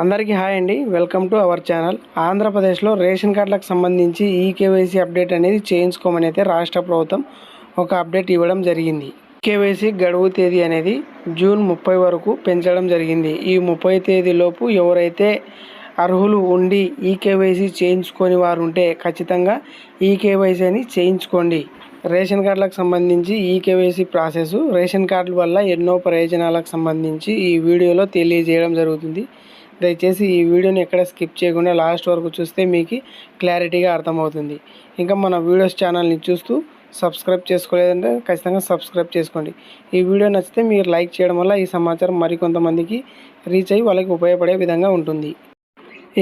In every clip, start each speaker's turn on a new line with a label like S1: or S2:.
S1: అందరికీ హాయ్ అండి. Welcome to our channel. ఆంధ్రప్రదేశ్లో రేషన్ కార్డులకు సంబంధించి ఈ కేవైసీ అప్డేట్ అనేది చేయించుకోమని అయితే రాష్ట్ర ప్రభుత్వం ఒక అప్డేట్ ఇవ్వడం జరిగింది. కేవైసీ గడువు తేదీ అనేది జూన్ ముప్పై వరకు పెంచడం జరిగింది. ఈ ముప్పై తేదీలోపు ఎవరైతే అర్హులు ఉండి ఈ కేవైసీ చేయించుకొని వారు ఉంటే ఖచ్చితంగా ఈ కేవైసీ అని చేయించుకోండి. రేషన్ కార్డులకు సంబంధించి ఈ కేవైసీ ప్రాసెస్ రేషన్ కార్డుల వల్ల ఎన్నో ప్రయోజనాలకు సంబంధించి ఈ వీడియోలో తెలియజేయడం జరుగుతుంది. దయచేసి ఈ వీడియోని ఎక్కడ స్కిప్ చేయకుండా లాస్ట్ వరకు చూస్తే మీకు క్లారిటీగా అర్థమవుతుంది. ఇంకా మన వీడియోస్ ఛానల్ని చూస్తూ సబ్స్క్రైబ్ చేసుకోలేదంటే ఖచ్చితంగా సబ్స్క్రైబ్ చేసుకోండి. ఈ వీడియో నచ్చితే మీరు లైక్ చేయడం వల్ల ఈ సమాచారం మరికొంతమందికి రీచ్ అయ్యి వాళ్ళకి ఉపయోగపడే విధంగా ఉంటుంది.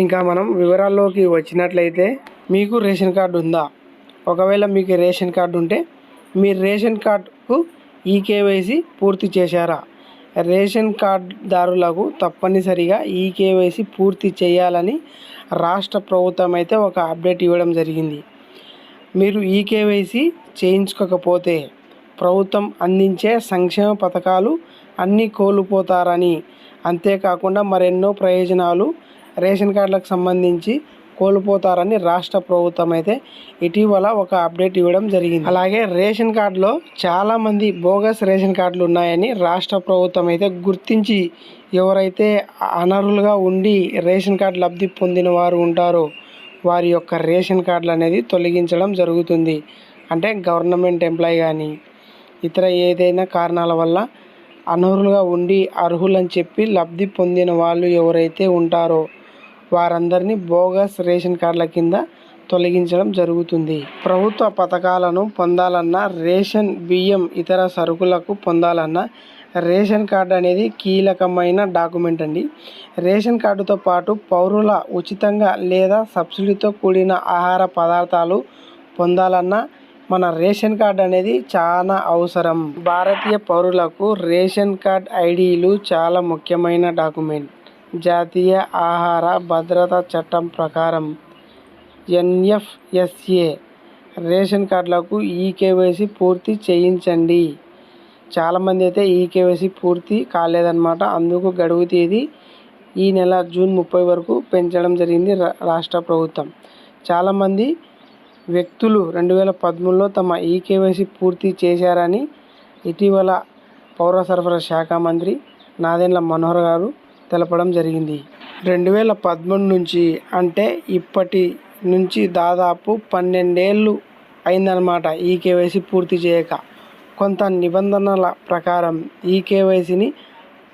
S1: ఇంకా మనం వివరాల్లోకి వచ్చినట్లయితే మీకు రేషన్ కార్డు ఉందా? ఒకవేళ మీకు రేషన్ కార్డు ఉంటే మీ రేషన్ కార్డుకు ఈ కేవైసీ పూర్తి చేశారా? రేషన్ కార్డుదారులకు తప్పనిసరిగా ఈ కేవైసీ పూర్తి చేయాలని రాష్ట్ర ప్రభుత్వం అయితే ఒక అప్డేట్ ఇవ్వడం జరిగింది. మీరు ఈ కేవైసీ చేయించుకోకపోతే ప్రభుత్వం అందించే సంక్షేమ పథకాలు అన్నీ కోల్పోతారని. అంతేకాకుండా మరెన్నో ప్రయోజనాలు రేషన్ కార్డులకు సంబంధించి కోల్పోతారని రాష్ట్ర ప్రభుత్వం అయితే ఇటీవల ఒక అప్డేట్ ఇవ్వడం జరిగింది. అలాగే రేషన్ కార్డులో చాలామంది బోగస్ రేషన్ కార్డులు ఉన్నాయని రాష్ట్ర ప్రభుత్వం అయితే గుర్తించి ఎవరైతే అనర్హులుగా ఉండి రేషన్ కార్డు లబ్ధి పొందిన వారు ఉంటారో వారి యొక్క రేషన్ కార్డులు అనేది తొలగించడం జరుగుతుంది. అంటే గవర్నమెంట్ ఎంప్లాయీ కానీ ఇతర ఏదైనా కారణాల వల్ల అనర్హులుగా ఉండి అర్హులని చెప్పి లబ్ధి పొందిన వాళ్ళు ఎవరైతే ఉంటారో వారందరినీ బోగస్ రేషన్ కార్డుల కింద తొలగించడం జరుగుతుంది. ప్రభుత్వ పథకాలను పొందాలన్నా రేషన్ బియ్యం ఇతర సరుకులకు పొందాలన్నా రేషన్ కార్డు అనేది కీలకమైన డాక్యుమెంట్ అండి. రేషన్ కార్డుతో పాటు పౌరుల ఉచితంగా లేదా సబ్సిడీతో కూడిన ఆహార పదార్థాలు పొందాలన్నా మన రేషన్ కార్డు అనేది చాలా అవసరం. భారతీయ పౌరులకు రేషన్ కార్డ్ ఐడీలు చాలా ముఖ్యమైన డాక్యుమెంట్. జాతీయ ఆహార భద్రతా చట్టం ప్రకారం ఎన్ఎఫ్ఎస్ఏ రేషన్ కార్డులకు ఈ కేవైసీ పూర్తి చేయించండి. చాలామంది అయితే ఈ కేవైసీ పూర్తి కాలేదన్నమాట. అందుకు గడువు తేదీ ఈ నెల జూన్ ముప్పై వరకు పెంచడం జరిగింది రాష్ట్ర ప్రభుత్వం. చాలామంది వ్యక్తులు రెండు వేల పదమూడులో తమ ఈ కేవైసీ పూర్తి చేశారని ఇటీవల పౌర సరఫరా శాఖ మంత్రి నాదెండ్ల మనోహర్ గారు తెలపడం జరిగింది. రెండు వేల పదమూడు నుంచి అంటే ఇప్పటి నుంచి దాదాపు పన్నెండేళ్ళు అయిందనమాట ఈ కేవైసీ పూర్తి చేయక. కొంత నిబంధనల ప్రకారం ఈ కేవైసీని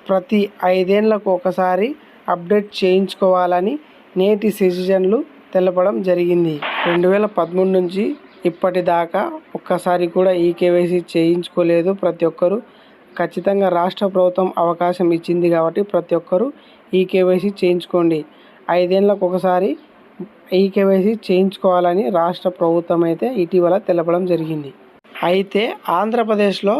S1: ప్రతి ఐదేళ్ళకు ఒకసారి అప్డేట్ చేయించుకోవాలని నేటి సిటిజన్లు తెలపడం జరిగింది. రెండు వేల పదమూడు నుంచి ఇప్పటిదాకా ఒక్కసారి కూడా ఈ కేవైసీ చేయించుకోలేదు ప్రతి ఒక్కరూ. ఖచ్చితంగా రాష్ట్ర ప్రభుత్వం అవకాశం ఇచ్చింది కాబట్టి ప్రతి ఒక్కరూ ఈ కేవైసీ చేయించుకోండి. ఐదేళ్ళకు ఒకసారి ఈ కేవైసీ చేయించుకోవాలని రాష్ట్ర ప్రభుత్వం అయితే ఇటీవల తెలపడం జరిగింది. అయితే ఆంధ్రప్రదేశ్లో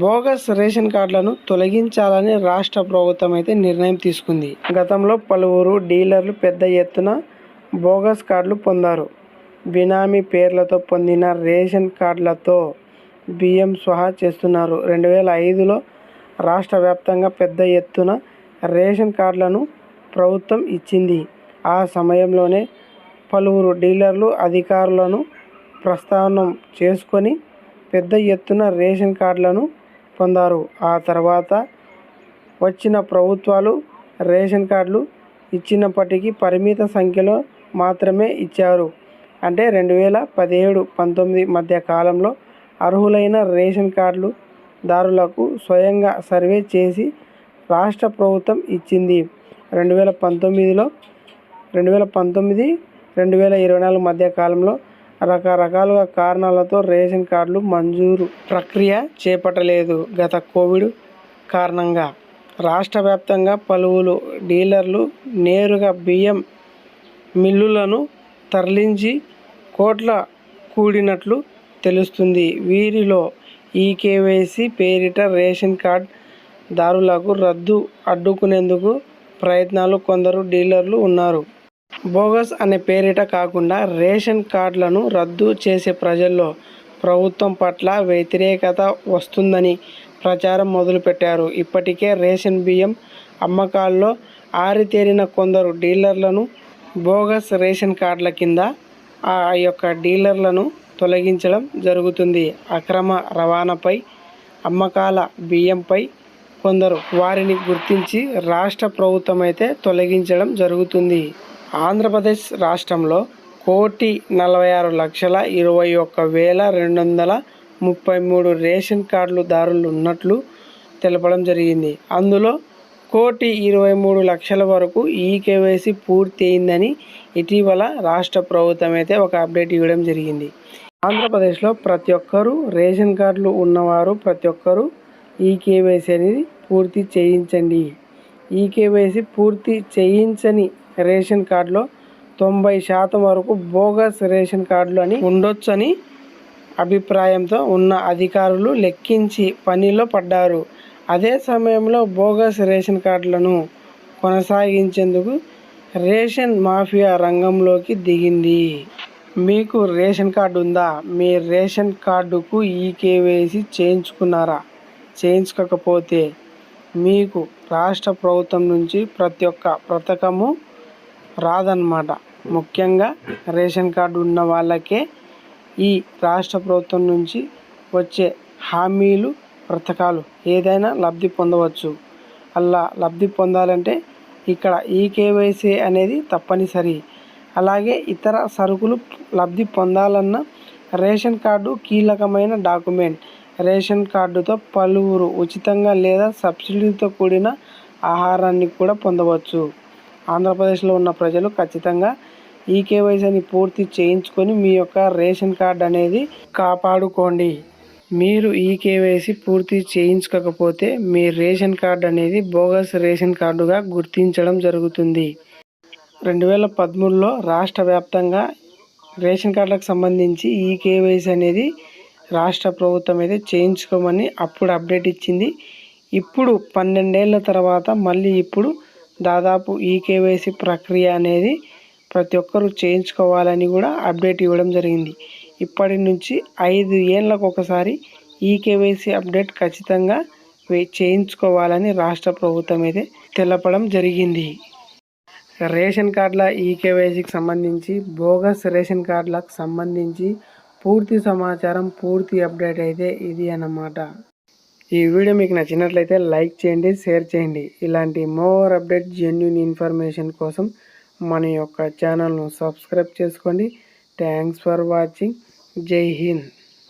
S1: బోగస్ రేషన్ కార్డులను తొలగించాలని రాష్ట్ర ప్రభుత్వం అయితే నిర్ణయం తీసుకుంది. గతంలో పలువురు డీలర్లు పెద్ద ఎత్తున బోగస్ కార్డులు పొందారు. బినామీ పేర్లతో పొందిన రేషన్ కార్డులతో బియ్యం స్వహా చేస్తున్నారు. రెండు వేల ఐదులో రాష్ట్ర వ్యాప్తంగా పెద్ద ఎత్తున రేషన్ కార్డులను ప్రభుత్వం ఇచ్చింది. ఆ సమయంలోనే పలువురు డీలర్లు అధికారులను ప్రస్థానం చేసుకొని పెద్ద ఎత్తున రేషన్ కార్డులను పొందారు. ఆ తర్వాత వచ్చిన ప్రభుత్వాలు రేషన్ కార్డులు ఇచ్చినప్పటికీ పరిమిత సంఖ్యలో మాత్రమే ఇచ్చారు. అంటే రెండు వేల పదిహేడు పంతొమ్మిది మధ్య కాలంలో అర్హులైన రేషన్ కార్డులు దారులకు స్వయంగా సర్వే చేసి రాష్ట్ర ప్రభుత్వం ఇచ్చింది. రెండు వేల పంతొమ్మిదిలో రెండు వేల పంతొమ్మిది రెండు వేల ఇరవై నాలుగు మధ్య కాలంలో రకరకాలుగా కారణాలతో రేషన్ కార్డులు మంజూరు ప్రక్రియ చేపట్టలేదు. గత కోవిడ్ కారణంగా రాష్ట్ర వ్యాప్తంగా పలువురు డీలర్లు నేరుగా బియ్యం మిల్లులను తరలించి కోట్ల కూడినట్లు తెలుస్తుంది. వీరిలో ఈ కేవైసీ పేరిట రేషన్ కార్డ్ దారులకు రద్దు అడ్డుకునేందుకు ప్రయత్నాలు కొందరు డీలర్లు ఉన్నారు. బోగస్ అనే పేరిట కాకుండా రేషన్ కార్డులను రద్దు చేసే ప్రజల్లో ప్రభుత్వం పట్ల వ్యతిరేకత వస్తుందని ప్రచారం మొదలుపెట్టారు. ఇప్పటికే రేషన్ బియ్యం అమ్మకాల్లో ఆరితేరిన కొందరు డీలర్లను బోగస్ రేషన్ కార్డుల కింద ఆ యొక్క డీలర్లను తొలగించడం జరుగుతుంది. అక్రమ రవాణాపై అమ్మకాల బియ్యంపై కొందరు వారిని గుర్తించి రాష్ట్ర ప్రభుత్వం అయితే తొలగించడం జరుగుతుంది. ఆంధ్రప్రదేశ్ రాష్ట్రంలో కోటి నలభై ఆరు లక్షల ఇరవై ఒక్క వేల రెండు వందల ముప్పై మూడు రేషన్ కార్డులు దారులు ఉన్నట్లు తెలపడం జరిగింది. అందులో కోటి ఇరవై మూడు లక్షల వరకు ఈ కేవైసీ పూర్తి అయిందని ఇటీవల రాష్ట్ర ప్రభుత్వం అయితే ఒక అప్డేట్ ఇవ్వడం జరిగింది. ఆంధ్రప్రదేశ్లో ప్రతి ఒక్కరూ రేషన్ కార్డులు ఉన్నవారు ప్రతి ఒక్కరూ ఈ కేవైసీ అనేది పూర్తి చేయించండి. ఈ కేవైసీ పూర్తి చేయించని రేషన్ కార్డులో తొంభై శాతం వరకు బోగస్ రేషన్ కార్డులు అని ఉండొచ్చని అభిప్రాయంతో ఉన్న అధికారులు లెక్కించి పనిలో పడ్డారు. అదే సమయంలో బోగస్ రేషన్ కార్డులను కొనసాగించేందుకు రేషన్ మాఫియా రంగంలోకి దిగింది. మీకు రేషన్ కార్డు ఉందా? మీ రేషన్ కార్డుకు ఈ కేవైసీ చేయించుకున్నారా? చేయించుకోకపోతే మీకు రాష్ట్ర ప్రభుత్వం నుంచి ప్రతి ఒక్క పథకము రాదన్నమాట. ముఖ్యంగా రేషన్ కార్డు ఉన్న వాళ్ళకే ఈ రాష్ట్ర ప్రభుత్వం నుంచి వచ్చే హామీలు పథకాలు ఏదైనా లబ్ధి పొందవచ్చు. అలా లబ్ధి పొందాలంటే ఇక్కడ ఈ కేవైసీ అనేది తప్పనిసరి. అలాగే ఇతర సరుకులు లబ్ధి పొందాలన్న రేషన్ కార్డు కీలకమైన డాక్యుమెంట్. రేషన్ కార్డుతో పలువురు ఉచితంగా లేదా సబ్సిడీతో కూడిన ఆహారాన్ని కూడా పొందవచ్చు. ఆంధ్రప్రదేశ్లో ఉన్న ప్రజలు ఖచ్చితంగా ఈ కేవైసీని పూర్తి చేయించుకొని మీ యొక్క రేషన్ కార్డు అనేది కాపాడుకోండి. మీరు ఈ కేవైసీ పూర్తి చేయించుకోకపోతే మీ రేషన్ కార్డ్ అనేది బోగస్ రేషన్ కార్డుగా గుర్తించడం జరుగుతుంది. రెండు వేల పదమూడులో రాష్ట్ర వ్యాప్తంగా రేషన్ కార్డులకు సంబంధించి ఈ కేవైసీ అనేది రాష్ట్ర ప్రభుత్వం అయితే చేయించుకోమని అప్పుడు అప్డేట్ ఇచ్చింది. ఇప్పుడు పన్నెండేళ్ళ తర్వాత మళ్ళీ ఇప్పుడు దాదాపు ఈ కేవైసీ ప్రక్రియ అనేది ప్రతి ఒక్కరూ చేయించుకోవాలని కూడా అప్డేట్ ఇవ్వడం జరిగింది. ఇప్పటి నుంచి ఐదు ఏళ్ళకు ఒకసారి ఈ కేవైసీ అప్డేట్ ఖచ్చితంగా చేయించుకోవాలని రాష్ట్ర ప్రభుత్వం అయితే తెలపడం జరిగింది. రేషన్ కార్డుల ఈ కేవైసీకి సంబంధించి బోగస్ రేషన్ కార్డులకు సంబంధించి పూర్తి సమాచారం పూర్తి అప్డేట్ అయితే ఇది అన్నమాట. ఈ వీడియో మీకు నచ్చినట్లయితే లైక్ చేయండి షేర్ చేయండి. ఇలాంటి మోర్ అప్డేట్ జెన్యున్ ఇన్ఫర్మేషన్ కోసం మన యొక్క ఛానల్ను సబ్స్క్రైబ్ చేసుకోండి. థ్యాంక్స్ ఫర్ వాచింగ్ జై హింద్